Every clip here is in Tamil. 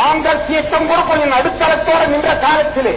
காங்கிரஸ் இயக்கம் கூட கொஞ்சம் நடுத்தளத்தோடு நின்ற காலத்திலே.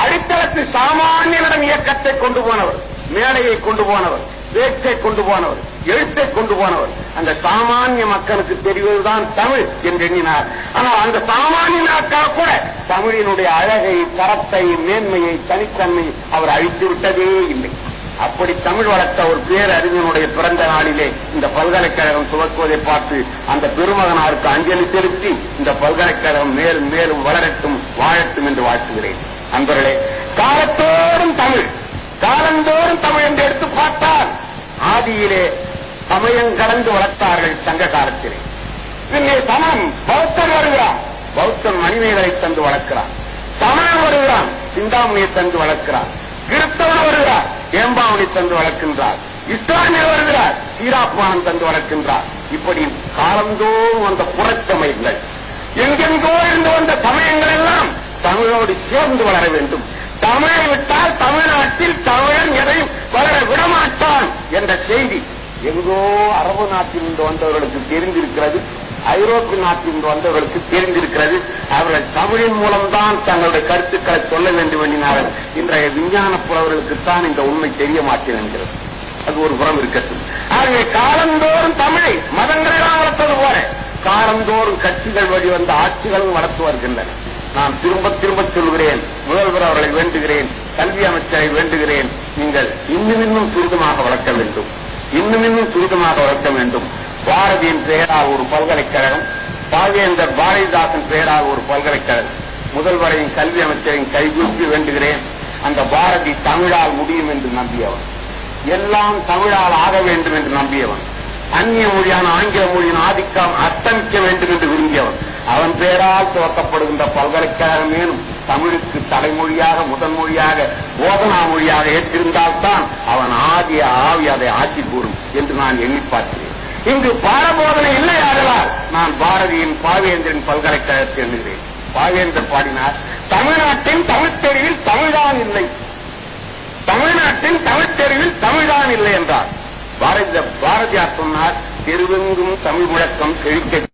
அடித்தளத்தில் சாமானியனிடம் இயக்கத்தை கொண்டு போனவர் மேடையை கொண்டு போனவர் பேச்சை கொண்டு போனவர் எழுத்தை கொண்டு போனவர். அந்த சாமானிய மக்களுக்கு தெரிவதுதான் தமிழ் என்று எண்ணினார். ஆனால் அந்த சாமானிய கூட தமிழினுடைய அழகை தரத்தை மேன்மையை தனித்தன்மையை அவர் அழித்து விட்டதே இல்லை. அப்படி தமிழ் வளர்த்த ஒரு பேரறிஞனுடைய பிறந்த நாளிலே இந்த பல்கலைக்கழகம் துவக்குவதை பார்த்து அந்த பெருமகனாருக்கு அஞ்சலி செலுத்தி இந்த பல்கலைக்கழகம் மேலும் மேலும் வளரட்டும் வாழட்டும் என்று வாழ்த்துகிறேன். அன்பர்களே காலத்தோறும் தமிழ் காலந்தோறும் தமிழ் என்று எடுத்து பார்த்தால் ஆதியிலே சமயம் கலந்து வளர்த்தார்கள் சங்க காலத்திலே. பின்னே சமம் பௌத்தன் வருகிறான் பௌத்தன் மணிமேகலை தந்து வளர்க்கிறான் தமிழன் வருகிறான் சிந்தாமணியை தந்து வளர்க்கிறான் கிறிஸ்தவன் வருகிறார் தந்து வளர்க்கின்றார். இஸ்லாமிய வருகிறார். சீராப்பானம் தந்து வளர்க்கின்றார். இப்படி காலந்தோறும் வந்த புறச்சமயங்கள் எங்கெங்கோ இருந்து வந்த சமயங்கள் எல்லாம் தமிழோடு சேர்ந்து வளர வேண்டும். தமிழை விட்டால் தமிழ்நாட்டில் தமிழன் எதையும் வளர விடமாட்டான் என்ற செய்தி எங்கோ அரபு நாட்டிலிருந்து வந்தவர்களுக்கு தெரிந்திருக்கிறது ஐரோப்பிய நாட்டிலிருந்து வந்தவர்களுக்கு தெரிந்திருக்கிறது. அவர்கள் தமிழின் மூலம்தான் தங்களுடைய கருத்துக்களை சொல்ல வேண்டும் எண்ணினார்கள் இன்றைய விஞ்ஞான புலவர்களுக்குத்தான் இந்த உண்மை தெரிய மாட்டேன் அது ஒரு புறம் இருக்கட்டும். ஆகவே காலந்தோறும் தமிழை மதங்களெல்லாம் வளர்த்தது போல காலந்தோறும் கட்சிகள் வழிவந்த ஆட்சிகளும் வளர்த்து வருகின்றன. நான் திரும்ப திரும்ப சொல்கிறேன் முதல்வர் அவர்களை வேண்டுகிறேன் கல்வி அமைச்சரை வேண்டுகிறேன் நீங்கள் இன்னும் இன்னும் துரிதமாக வளர்க்க வேண்டும். இன்னும் இன்னும் துரிதமாக வளர்க்க வேண்டும். பாரதியின் பெயரால் ஒரு பல்கலைக்கழகம் பாவேந்தர் பாரதிதாசன் பெயரால் ஒரு பல்கலைக்கழகம். முதல்வரையும் கல்வி அமைச்சரையும் கைகூப்பி வேண்டுகிறேன். அந்த பாரதி தமிழால் முடியும் என்று நம்பியவன். எல்லாம் தமிழால் ஆக வேண்டும் என்று நம்பியவன். அந்நிய மொழியான ஆங்கில மொழியின் ஆதிக்கம் அர்த்தமிக்க வேண்டும் என்று விரும்பியவன். அவன் பேரால் துவக்கப்படுகின்ற பல்கலைக்கழகமேனும் தமிழுக்கு தலைமொழியாக முதன்மொழியாக போதனா மொழியாக ஏற்றிருந்தால்தான் அவன் ஆதிய ஆவி அதை ஆட்சி கூறும் என்று நான் எண்ணி பார்க்கிறேன். இங்கு பாரபோதனை இல்லை ஆகலால் நான் பாரதியின் பாவேந்திரன் பல்கலைக்கழகத்தை எண்ணுகிறேன். பாவேந்தர் பாடினார் தமிழ்நாட்டின் தமிழ்த்தெருவில் தமிழ்தான் இல்லை தமிழ்நாட்டின் தமிழ்த்தெருவில் தமிழ்தான் இல்லை என்றார் பாரதி பாரதியார் சொன்னார் தெருவெங்கும் தமிழ் முழக்கம் செழிக்க